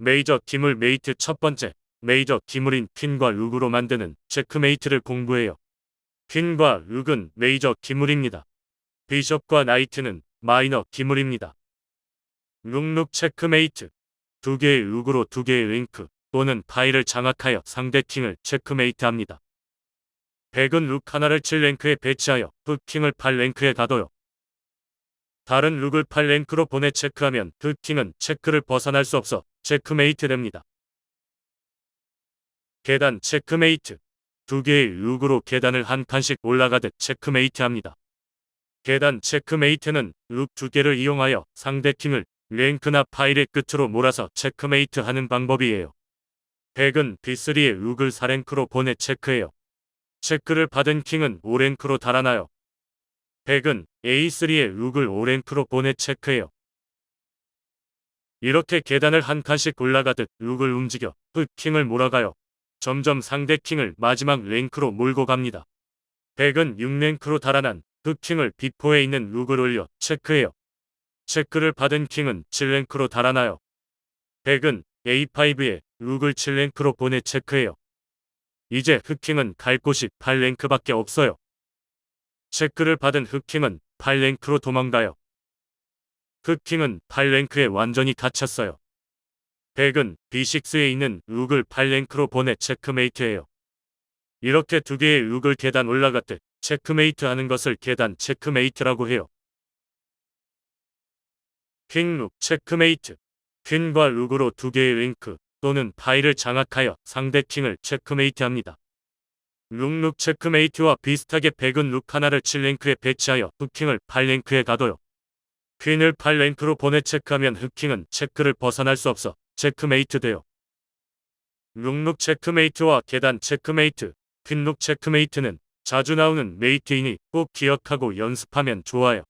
메이저 기물 메이트 첫 번째, 메이저 기물인 퀸과 룩으로 만드는 체크메이트를 공부해요. 퀸과 룩은 메이저 기물입니다. 비숍과 나이트는 마이너 기물입니다. 룩룩 체크메이트. 두 개의 룩으로 두 개의 링크 또는 파일을 장악하여 상대 킹을 체크메이트합니다. 백은 룩 하나를 7랭크에 배치하여 그 킹을 8랭크에 가둬요. 다른 룩을 8랭크로 보내 체크하면 그 킹은 체크를 벗어날 수 없어 체크메이트 됩니다. 계단 체크메이트. 두 개의 룩으로 계단을 한 칸씩 올라가듯 체크메이트 합니다. 계단 체크메이트는 룩 두 개를 이용하여 상대 킹을 랭크나 파일의 끝으로 몰아서 체크메이트 하는 방법이에요. 백은 B3의 룩을 4랭크로 보내 체크해요. 체크를 받은 킹은 5랭크로 달아나요. 백은 A3의 룩을 5랭크로 보내 체크해요. 이렇게 계단을 한 칸씩 올라가듯 룩을 움직여 그 킹을 몰아가요. 점점 상대 킹을 마지막 랭크로 몰고 갑니다. 백은 6랭크로 달아난 그 킹을 B4에 있는 룩을 올려 체크해요. 체크를 받은 킹은 7랭크로 달아나요. 백은 A5에 룩을 7랭크로 보내 체크해요. 이제 흑킹은 갈 곳이 8랭크밖에 없어요. 체크를 받은 흑킹은 8랭크로 도망가요. 흑킹은 8랭크에 완전히 갇혔어요. 백은 B6에 있는 룩을 8랭크로 보내 체크메이트해요. 이렇게 두 개의 룩을 계단 올라갔듯 체크메이트 하는 것을 계단 체크메이트라고 해요. 퀸룩 체크메이트 퀸과 룩으로 두 개의 링크 또는 파일을 장악하여 상대 킹을 체크메이트합니다. 룩룩 체크메이트와 비슷하게 백은 룩 하나를 7랭크에 배치하여 흑킹을 8랭크에 가둬요. 퀸을 8랭크로 보내 체크하면 흑킹은 체크를 벗어날 수 없어 체크메이트 돼요. 룩룩 체크메이트와 계단 체크메이트, 퀸룩 체크메이트는 자주 나오는 메이트이니 꼭 기억하고 연습하면 좋아요.